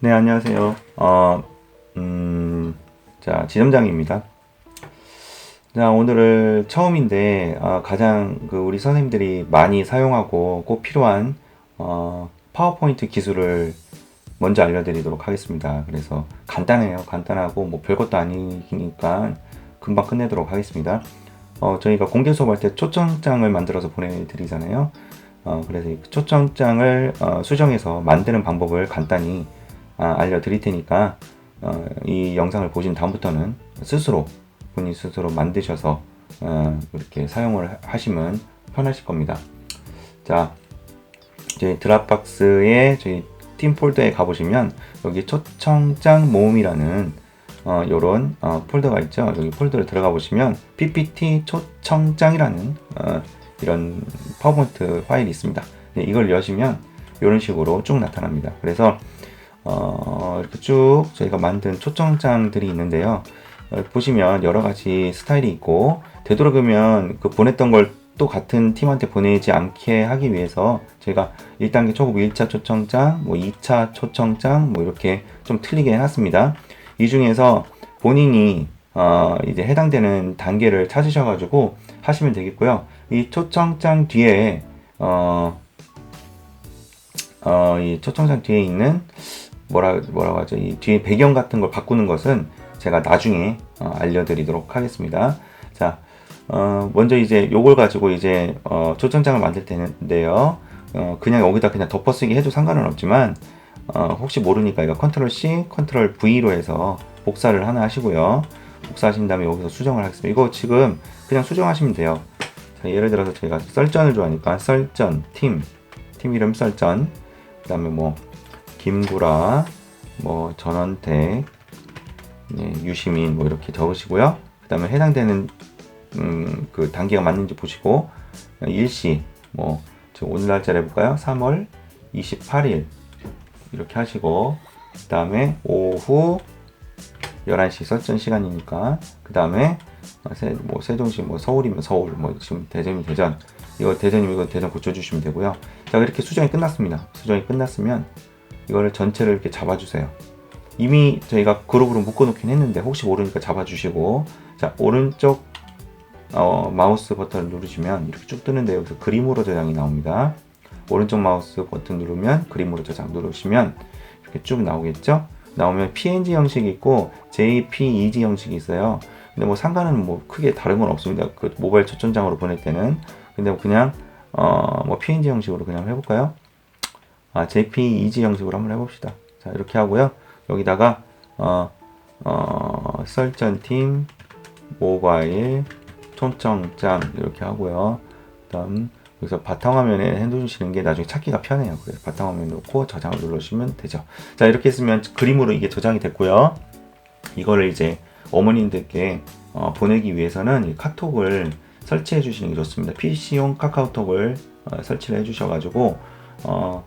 네, 안녕하세요. 어, 음, 자, 지점장입니다. 자, 오늘은 처음인데, 어, 가장 그 우리 선생님들이 많이 사용하고 꼭 필요한, 어, 파워포인트 기술을 먼저 알려드리도록 하겠습니다. 그래서 간단해요. 간단하고 뭐 별것도 아니니까 금방 끝내도록 하겠습니다. 어, 저희가 공개 수업할 때 초청장을 만들어서 보내드리잖아요. 어, 그래서 이 초청장을 어, 수정해서 만드는 방법을 간단히 아, 알려드릴 테니까 어, 이 영상을 보신 다음부터는 스스로 본인 스스로 만드셔서 어, 이렇게 사용을 하- 하시면 편하실 겁니다. 자, 저희 드랍박스에 저희 팀 폴더에 가보시면 여기 초청장 모음이라는 어, 요런 어, 폴더가 있죠. 여기 폴더를 들어가 보시면 PPT 초청장이라는 어, 이런 파워포인트 파일이 있습니다. 네, 이걸 여시면 이런 식으로 쭉 나타납니다. 그래서 어, 이렇게 쭉 저희가 만든 초청장들이 있는데요. 어, 보시면 여러 가지 스타일이 있고 되도록이면 그 보냈던 걸 또 같은 팀한테 보내지 않게 하기 위해서 저희가 1단계 초급 1차 초청장, 뭐 2차 초청장, 뭐 이렇게 좀 틀리게 해놨습니다. 이 중에서 본인이 어, 이제 해당되는 단계를 찾으셔가지고 하시면 되겠고요. 이 초청장 뒤에 어, 어, 이 초청장 뒤에 있는 뭐라 뭐라고 하죠? 이 뒤에 배경 같은 걸 바꾸는 것은 제가 나중에 어, 알려드리도록 하겠습니다. 자, 어, 먼저 이제 요걸 가지고 이제 어, 초청장을 만들 텐데요. 어, 그냥 여기다 그냥 덮어쓰기 해도 상관은 없지만 어, 혹시 모르니까 이거 컨트롤 C, 컨트롤 V로 해서 복사를 하나 하시고요. 복사하신 다음에 여기서 수정을 하겠습니다. 이거 지금 그냥 수정하시면 돼요. 자, 예를 들어서 제가 썰전을 좋아하니까 썰전, 팀, 팀 이름 썰전, 그 다음에 뭐 김구라, 뭐 전원택, 네, 유시민 뭐 이렇게 적으시고요. 그 다음에 해당되는 음, 그 단계가 맞는지 보시고 일시 뭐저 오늘 날짜를 해볼까요? 3월 28일 이렇게 하시고 그 다음에 오후 11시 설전 시간이니까 그 다음에 세, 뭐 세종시 뭐 서울이면 서울 뭐 지금 대전이면 대전 이거 대전이면 이거 대전 고쳐주시면 되고요 자 이렇게 수정이 끝났습니다 수정이 끝났으면 이거를 전체를 이렇게 잡아주세요 이미 저희가 그룹으로 묶어놓긴 했는데 혹시 모르니까 잡아주시고 자 오른쪽 어, 마우스 버튼을 누르시면 이렇게 쭉 뜨는데 여기서 그림으로 저장이 나옵니다. 오른쪽 마우스 버튼 누르면 그림으로 저장 누르시면 이렇게 쭉 나오겠죠? 나오면 PNG 형식이 있고 JPEG 형식이 있어요. 근데 뭐 상관은 뭐 크게 다른 건 없습니다. 그 모바일 초점장으로 보낼 때는 근데 뭐 그냥 어 뭐 PNG 형식으로 그냥 해볼까요? 아 JPEG 형식으로 한번 해봅시다. 자 이렇게 하고요. 여기다가 어, 어, 설전팀 모바일 초청장 이렇게 하고요. 그다음 여기서 바탕화면에 해두시는 게 나중에 찾기가 편해요. 그래서 바탕화면 놓고 저장을 누르시면 되죠. 자 이렇게 했으면 그림으로 이게 저장이 됐고요. 이거를 이제 어머님들께 어, 보내기 위해서는 이 카톡을 설치해 주시는 게 좋습니다. PC용 카카오톡을 어, 설치를 해 주셔가지고 어,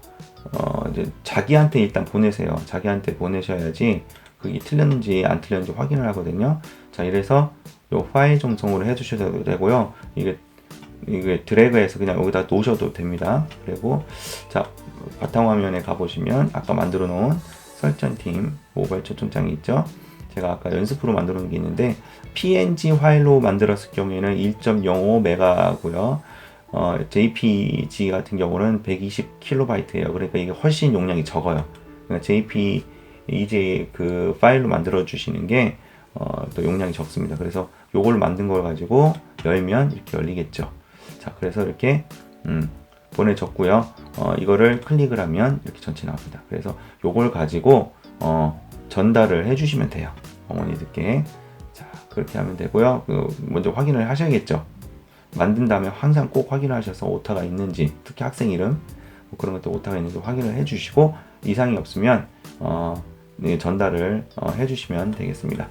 어, 이제 자기한테 일단 보내세요. 자기한테 보내셔야지 그게 틀렸는지 안 틀렸는지 확인을 하거든요. 자 이래서 요 파일 정성으로 해주셔도 되고요. 이게 이게 드래그해서 그냥 여기다 놓으셔도 됩니다. 그리고 자 바탕화면에 가보시면 아까 만들어 놓은 설정팀 모바일 초청장이 있죠. 제가 아까 연습으로 만들어 놓은 게 있는데 PNG 파일로 만들었을 경우에는 1.05 메가고요. 어, JPG 같은 경우는 120kB예요. 그러니까 이게 훨씬 용량이 적어요. 그러니까 JPEG 그 파일로 만들어 주시는 게 어, 또 용량이 적습니다. 그래서 요걸 만든 걸 가지고 열면 이렇게 열리겠죠. 자, 그래서 이렇게 음, 보내줬고요. 어, 이거를 클릭을 하면 이렇게 전체 나옵니다. 그래서 요걸 가지고 어, 전달을 해주시면 돼요. 어머니들께. 자, 그렇게 하면 되고요. 그 먼저 확인을 하셔야겠죠. 만든 다음에 항상 꼭 확인하셔서 오타가 있는지, 특히 학생 이름 뭐 그런 것도 오타가 있는지 확인을 해주시고 이상이 없으면 어, 네, 전달을 어, 해주시면 되겠습니다.